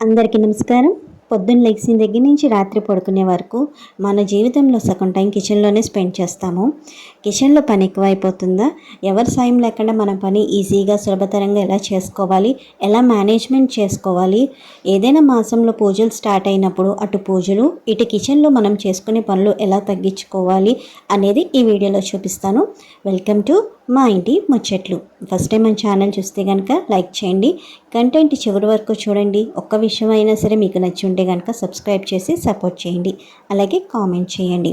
అందరికీ నమస్కారం. పొద్దున్న లెగ్సిన దగ్గర నుంచి రాత్రి పడుకునే వరకు మన జీవితంలో సగం టైం కిచెన్లోనే స్పెండ్ చేస్తాము. కిచెన్లో పని ఎక్కువైపోతుందా? ఎవరి సాయం లేకుండా మన పని ఈజీగా సులభతరంగా ఎలా చేసుకోవాలి? ఎలా మేనేజ్మెంట్ చేసుకోవాలి? ఏదైనా మాసంలో పూజలు స్టార్ట్ అయినప్పుడు అటు పూజలు ఇటు కిచెన్లో మనం చేసుకునే పనులు ఎలా తగ్గించుకోవాలి అనేది ఈ వీడియోలో చూపిస్తాను. వెల్కమ్ టు మా ఇంటి ముచ్చట్లు. ఫస్ట్ టైం మన ఛానల్ చూస్తే కనుక లైక్ చేయండి. కంటెంట్ చివరి వరకు చూడండి. ఒక్క విషయం అయినా సరే మీకు నచ్చి ఉంటే కనుక సబ్స్క్రైబ్ చేసి సపోర్ట్ చేయండి. అలాగే కామెంట్ చేయండి.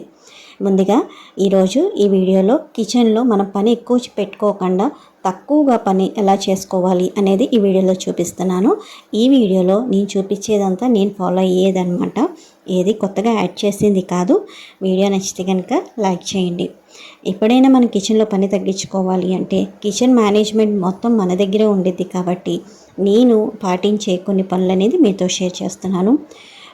ముందుగా ఈరోజు ఈ వీడియోలో కిచెన్లో మనం పని ఎక్కువ పెట్టుకోకుండా తక్కువగా పని ఎలా చేసుకోవాలి అనేది ఈ వీడియోలో చూపిస్తున్నాను. ఈ వీడియోలో నేను చూపించేదంతా నేను ఫాలో అయ్యేదనమాట ఏది కొత్తగా యాడ్ చేసింది కాదు. వీడియో నచ్చితే కనుక లైక్ చేయండి. ఎప్పుడైనా మన కిచెన్లో పని తగ్గించుకోవాలి అంటే కిచెన్ మేనేజ్మెంట్ మొత్తం మన దగ్గరే ఉండేది కాబట్టి నేను పాటించే కొన్ని పనులు అనేది మీతో షేర్ చేస్తున్నాను.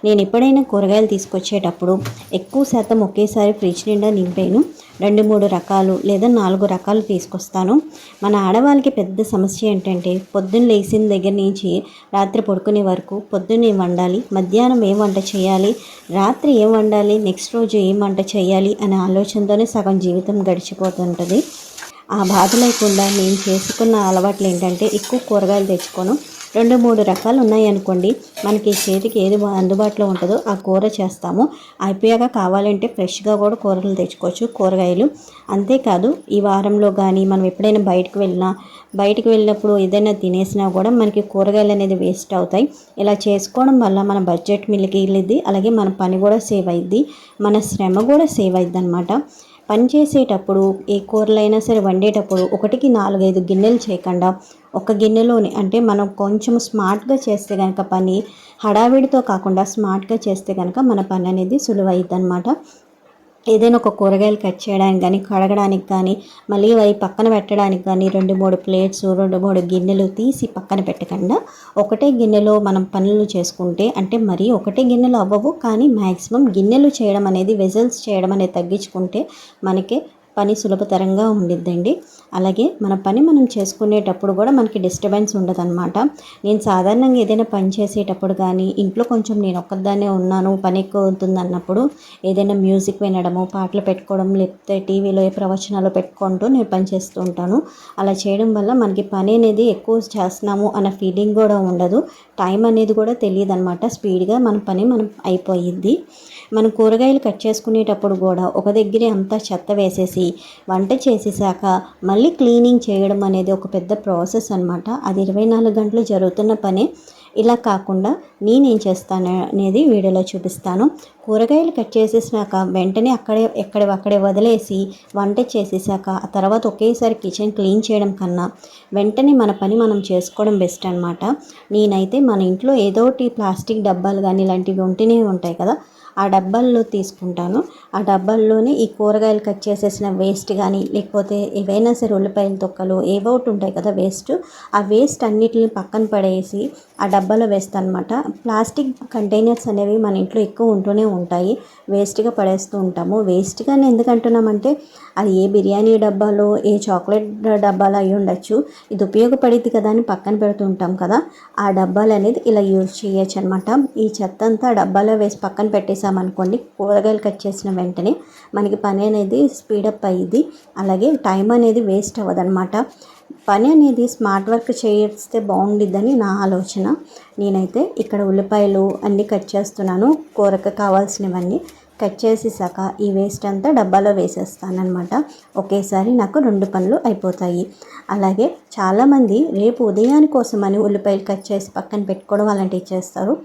నేను ఎప్పుడైనా కూరగాయలు తీసుకొచ్చేటప్పుడు ఎక్కువ శాతం ఒకేసారి ఫ్రిడ్జ్ నిండా నింపాను. రెండు మూడు రకాలు లేదా నాలుగు రకాలు తీసుకొస్తాను. మన ఆడవాళ్ళకి పెద్ద సమస్య ఏంటంటే పొద్దున్న లేచిన దగ్గర నుంచి రాత్రి పడుకునే వరకు పొద్దున్న ఏం వండాలి మధ్యాహ్నం ఏం వంట చేయాలి రాత్రి ఏం వండాలి నెక్స్ట్ రోజు ఏం వంట చేయాలి అనే ఆలోచనతోనే సగం జీవితం గడిచిపోతుంటుంది. ఆ బాధ లేకుండా నేను చేసుకున్న అలవాట్లు ఏంటంటే ఎక్కువ కూరగాయలు తెచ్చుకోను. రెండు మూడు రకాలు ఉన్నాయనుకోండి మనకి చేతికి ఏది అందుబాటులో ఉంటుందో ఆ కూర చేస్తాము. అయిపోయాక కావాలంటే ఫ్రెష్గా కూడా కూరలు తెచ్చుకోవచ్చు కూరగాయలు. అంతేకాదు ఈ వారంలో కానీ మనం ఎప్పుడైనా బయటకు వెళ్ళినా బయటకు వెళ్ళినప్పుడు ఏదైనా తినేసినా కూడా మనకి కూరగాయలు అనేది వేస్ట్ అవుతాయి. ఇలా చేసుకోవడం వల్ల మన బడ్జెట్ మిల్లికి వెళ్ళిద్ది అలాగే మన పని కూడా సేవ్ అయింది మన శ్రమ కూడా సేవ్ అయింది అనమాట పని చేసేటప్పుడు ఏ కూరలైనా సరే వండేటప్పుడు ఒకటికి నాలుగైదు గిన్నెలు చేయకుండా ఒక గిన్నెలోనే అంటే మనం కొంచెం స్మార్ట్గా చేస్తే కనుక పని హడావిడితో కాకుండా స్మార్ట్గా చేస్తే కనుక మన పని అనేది సులువైద్ది అనమాట ఏదైనా ఒక కూరగాయలు కట్ చేయడానికి కానీ కడగడానికి కానీ మళ్ళీ అవి పక్కన పెట్టడానికి కానీ రెండు మూడు ప్లేట్స్ రెండు మూడు గిన్నెలు తీసి పక్కన పెట్టకుండా ఒకటే గిన్నెలో మనం పనులు చేసుకుంటే అంటే మరీ ఒకటే గిన్నెలు అవ్వవు కానీ మ్యాక్సిమం గిన్నెలు చేయడం అనేది వెజల్స్ చేయడం అనేది తగ్గించుకుంటే మనకి పని సులభతరంగా ఉండిద్దండి. అలాగే మన పని మనం చేసుకునేటప్పుడు కూడా మనకి డిస్టర్బెన్స్ ఉండదన్నమాట. నేను సాధారణంగా ఏదైనా పని చేసేటప్పుడు కానీ ఇంట్లో కొంచెం నేను ఒక్కదాన్నే ఉన్నాను పని ఎక్కువ అవుతుంది అన్నప్పుడు ఏదైనా మ్యూజిక్ వినడము పాటలు పెట్టుకోవడం లేకపోతే టీవీలో ఏ ప్రవచనాలు పెట్టుకుంటూ నేను పని చేస్తూ ఉంటాను. అలా చేయడం వల్ల మనకి పని అనేది ఎక్కువ చేస్తున్నాము అన్న ఫీలింగ్ కూడా ఉండదు. టైం అనేది కూడా తెలియదు అనమాట స్పీడ్గా మన పని మనం అయిపోయింది మనం కూరగాయలు కట్ చేసుకునేటప్పుడు కూడా ఒక దగ్గరే అంతా చెత్త వేసేసి వంట చేసేసాక మళ్ళీ క్లీనింగ్ చేయడం అనేది ఒక పెద్ద ప్రాసెస్ అనమాట అది ఇరవై నాలుగు గంటలు జరుగుతున్న పనే. ఇలా కాకుండా నేనేం చేస్తాను అనేది వీడియోలో చూపిస్తాను. కూరగాయలు కట్ చేసేసినాక వెంటనే అక్కడే ఎక్కడ అక్కడే వదిలేసి వంట చేసేసాక ఆ తర్వాత ఒకేసారి కిచెన్ క్లీన్ చేయడం కన్నా వెంటనే మన పని మనం చేసుకోవడం బెస్ట్ అనమాట నేనైతే మన ఇంట్లో ఏదో ఒకటి ప్లాస్టిక్ డబ్బాలు కానీ ఇలాంటివి ఉంటూనే ఉంటాయి కదా ఆ డబ్బాల్లో తీసుకుంటాను. ఆ డబ్బాల్లోనే ఈ కూరగాయలు కట్ చేసేసిన వేస్ట్ కానీ లేకపోతే ఏవైనా సరే ఉల్లిపాయల తొక్కలు ఏవో ఒకటి ఉంటాయి కదా వేస్ట్ ఆ వేస్ట్ అన్నిటిని పక్కన పడేసి ఆ డబ్బాలో వేస్తాను అనమాట ప్లాస్టిక్ కంటైనర్స్ అనేవి మన ఇంట్లో ఎక్కువ ఉంటూనే ఉంటాయి. వేస్ట్గా పడేస్తూ ఉంటాము. వేస్ట్గానే ఎందుకు అంటున్నామంటే అది ఏ బిర్యానీ డబ్బాలో ఏ చాక్లెట్ డబ్బాలో అయి ఉండొచ్చు. ఇది ఉపయోగపడింది కదా అని పక్కన పెడుతూ ఉంటాం కదా. ఆ డబ్బాలు అనేది ఇలా యూజ్ చేయొచ్చు అనమాట ఈ చెత్త అంతా డబ్బాలో వేసి పక్కన పెట్టేసి చేసామనుకోండి కూరగాయలు కట్ చేసిన వెంటనే మనకి పని అనేది స్పీడప్ అయ్యింది అలాగే టైం అనేది వేస్ట్ అవ్వదనమాట పని అనేది స్మార్ట్ వర్క్ చేస్తే బాగుండిద్దని నా ఆలోచన. నేనైతే ఇక్కడ ఉల్లిపాయలు అన్నీ కట్ చేస్తున్నాను. కూరకు కావాల్సినవన్నీ కట్ చేసేసాక ఈ వేస్ట్ అంతా డబ్బాలో వేసేస్తానమాట ఒకేసారి నాకు రెండు పనులు అయిపోతాయి. అలాగే చాలామంది రేపు ఉదయాని కోసమని ఉల్లిపాయలు కట్ చేసి పక్కన పెట్టుకోవడం అలాంటివి చేస్తారు.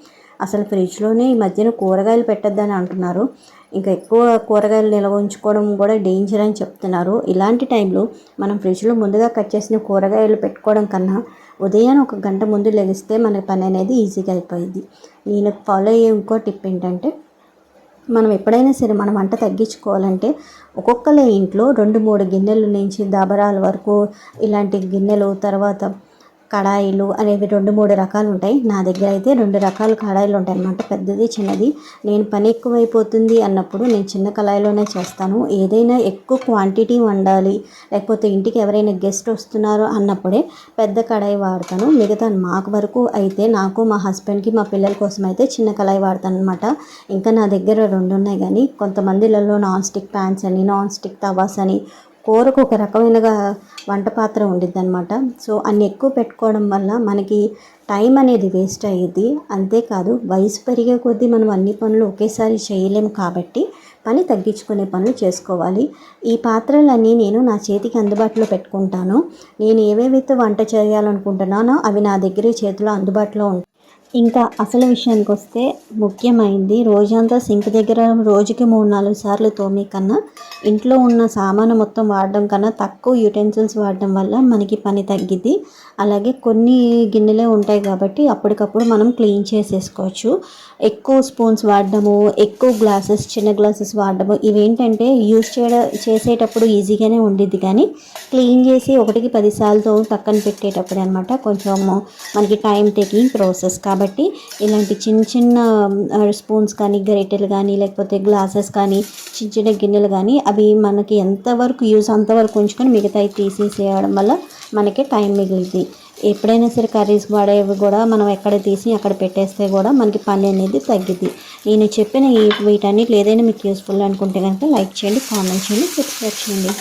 అసలు ఫ్రిడ్జ్లోనే ఈ మధ్యన కూరగాయలు పెట్టద్దని అంటున్నారు. ఇంకా ఎక్కువ కూరగాయలు నిల్వ ఉంచుకోవడం కూడా డేంజర్ అని చెప్తున్నారు. ఇలాంటి టైంలో మనం ఫ్రిడ్జ్లో ముందుగా కట్ చేసిన కూరగాయలు పెట్టుకోవడం కన్నా ఉదయాన్నే ఒక గంట ముందు లెగిస్తే మన పని అనేది ఈజీగా అయిపోయింది. నేను ఫాలో అయ్యే ఇంకో టిప్ ఏంటంటే మనం ఎప్పుడైనా సరే మనం వంట తగ్గించుకోవాలంటే ఒక్కొక్కరి ఇంట్లో రెండు మూడు గిన్నెల నుంచి దబరాల వరకు ఇలాంటి గిన్నెలు తర్వాత కడాయిలు అనేవి రెండు మూడు రకాలు ఉంటాయి. నా దగ్గర అయితే రెండు రకాల కడాయిలు ఉంటాయి అన్నమాట పెద్దది చిన్నది. నేను పని ఎక్కువైపోతుంది అన్నప్పుడు నేను చిన్న కళాయిలోనే చేస్తాను. ఏదైనా ఎక్కువ క్వాంటిటీ వండాలి లేకపోతే ఇంటికి ఎవరైనా గెస్ట్ వస్తున్నారో అన్నప్పుడే పెద్ద కడాయి వాడతాను. మిగతా మాకు వరకు అయితే నాకు మా హస్బెండ్కి మా పిల్లల కోసం అయితే చిన్న కళాయి వాడతాను అనమాట ఇంకా నా దగ్గర రెండు ఉన్నాయి కానీ కొంతమందిలలో నాన్ స్టిక్ ప్యాన్స్ అని నాన్ స్టిక్ తవాస్ అని కూరకు ఒక రకమైనగా వంట పాత్ర ఉండిద్ది అనమాట సో అన్ని ఎక్కువ పెట్టుకోవడం వల్ల మనకి టైం అనేది వేస్ట్ అయ్యిద్ది. అంతేకాదు వయసు పెరిగే కొద్దీ మనం అన్ని పనులు ఒకేసారి చేయలేము కాబట్టి పని తగ్గించుకునే పనులు చేసుకోవాలి. ఈ పాత్రలన్నీ నేను నా చేతికి అందుబాటులో పెట్టుకుంటాను. నేను ఏవేవైతే వంట చేయాలనుకుంటున్నానో అవి నా దగ్గరే చేతిలో అందుబాటులో ఉంటాయి ఇంకా అసలు విషయానికి వస్తే ముఖ్యమైంది రోజంతా సింక్ దగ్గర రోజుకి మూడు నాలుగు సార్లు తోమే కన్నా ఇంట్లో ఉన్న సామాను మొత్తం వాడడం కన్నా తక్కువ యూటెన్సిల్స్ వాడడం వల్ల మనకి పని తగ్గిద్ది. అలాగే కొన్ని గిన్నెలే ఉంటాయి కాబట్టి అప్పటికప్పుడు మనం క్లీన్ చేసేసుకోవచ్చు. ఎక్కువ స్పూన్స్ వాడడము ఎక్కువ గ్లాసెస్ చిన్న గ్లాసెస్ వాడడము ఇవేంటంటే యూజ్ చేయడం చేసేటప్పుడు ఈజీగానే ఉండిద్ది. కానీ క్లీన్ చేసి ఒకటికి పదిసార్లతో పక్కన పెట్టేటప్పుడు అనమాట కొంచెం మనకి టైం టేకింగ్ ప్రాసెస్ కాబట్టి ఇలాంటి చిన్న చిన్న స్పూన్స్ కానీ గరిటెలు కానీ లేకపోతే గ్లాసెస్ కానీ చిన్న చిన్న గిన్నెలు కానీ అవి మనకి ఎంతవరకు యూజ్ అంతవరకు ఉంచుకొని మిగతాయి తీసేసేయడం వల్ల మనకి టైం మిగులుతుంది ఎప్పుడైనా సరే కర్రీస్ వాడేవి కూడా మనం ఎక్కడ తీసి అక్కడ పెట్టేస్తే కూడా మనకి పని అనేది తగ్గిద్ది. నేను చెప్పిన ఈ వీటన్నిటి ఏదైనా మీకు యూస్ఫుల్ అనుకుంటే కనుక లైక్ చేయండి కామెంట్ చేయండి సబ్స్క్రైబ్ చేయండి.